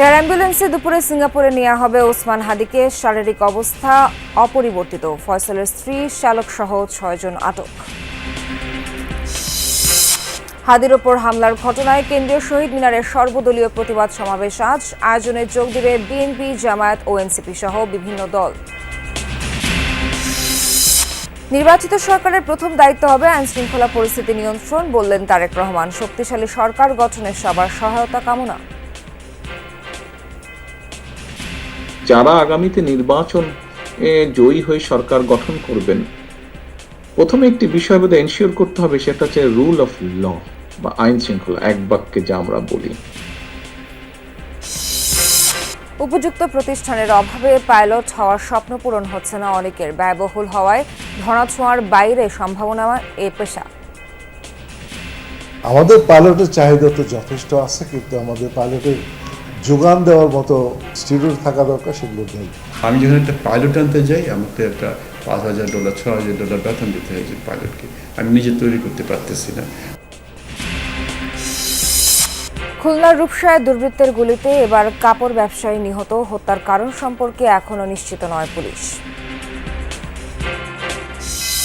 Air অ্যাম্বুলেন্সে দুপুরে সিঙ্গাপুরে নেওয়া হবে ওসমান হাদিকে। শারীরিক অবস্থা অপরিবর্তিত। ফয়সলের স্ত্রী চালক সহ ছয়জন আটক। হাদির ওপর হামলার ঘটনায় কেন্দ্রীয় শহীদ মিনারের সর্বদলীয় প্রতিবাদ সমাবেশ আজ। আয়োজনে যোগ দেবে বিএনপি, জামায়াত ও এনসিপি সহ বিভিন্ন দল। নির্বাচিত সরকারের প্রথম দায়িত্ব হবে আইন শৃঙ্খলা পরিস্থিতি নিয়ন্ত্রণ, বললেন তারেক রহমান। শক্তিশালী সরকার গঠনে সবার সহায়তা কামনা। যারা আগামীতে নির্বাচন জয়ী হয়ে সরকার গঠন করবেন। প্রথমে একটি বিষয় বোধহয় এনশিওর করতে হবে সেটা হচ্ছে রুল অফ ল বা আইন শৃঙ্খলা এক বাক্যে যা আমরা বলি। উপযুক্ত প্রতিষ্ঠানের অভাবে পাইলট হওয়ার স্বপ্ন পূরণ হচ্ছে না অনেকের। ব্যয়বহুল হওয়ায় ধরাছোঁয়ার বাইরে সম্ভাবনা এ পেশা। আমাদের পাইলটের চাহিদা তো যথেষ্ট আছে কিন্তু আমাদের পাইলটের যোগান দেওয়ার মতো স্টুডেন্ট থাকা দরকার সেগুলো নেই। আমি যখন একটা পাইলট আনতে যাই আমাকে একটা পাঁচ হাজার ডলার ছ হাজার ডলার বেতন দিতে হয়েছে যে পাইলটকে আমি নিজে তৈরি করতে পারতেছি না। খুলনার রূপসায় দুর্বৃত্তের গুলিতে এবার কাপড় ব্যবসায়ী নিহত হত্যার কারণ সম্পর্কে এখনও নিশ্চিত নয় পুলিশ।